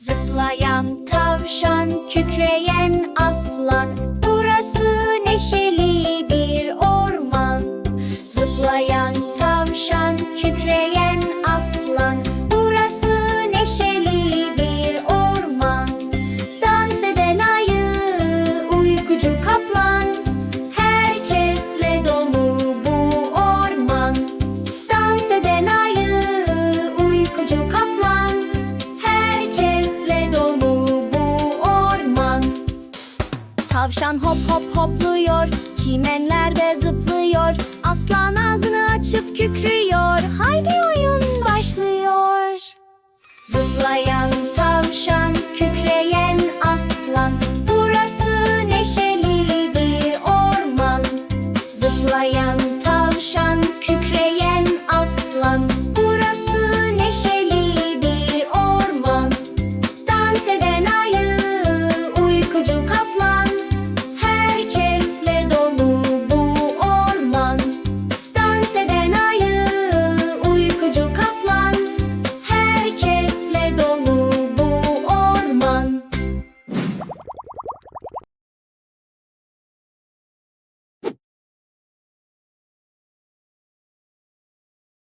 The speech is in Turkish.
Zıplayan tavşan, kükreyen aslan. Burası neşeli bir orman. Zıplayan tavşan, kükreyen Tavşan hop hop hopluyor, çimenlerde zıplıyor. Aslan ağzını açıp kükrüyor. Haydi oyun başlıyor. Zıplayan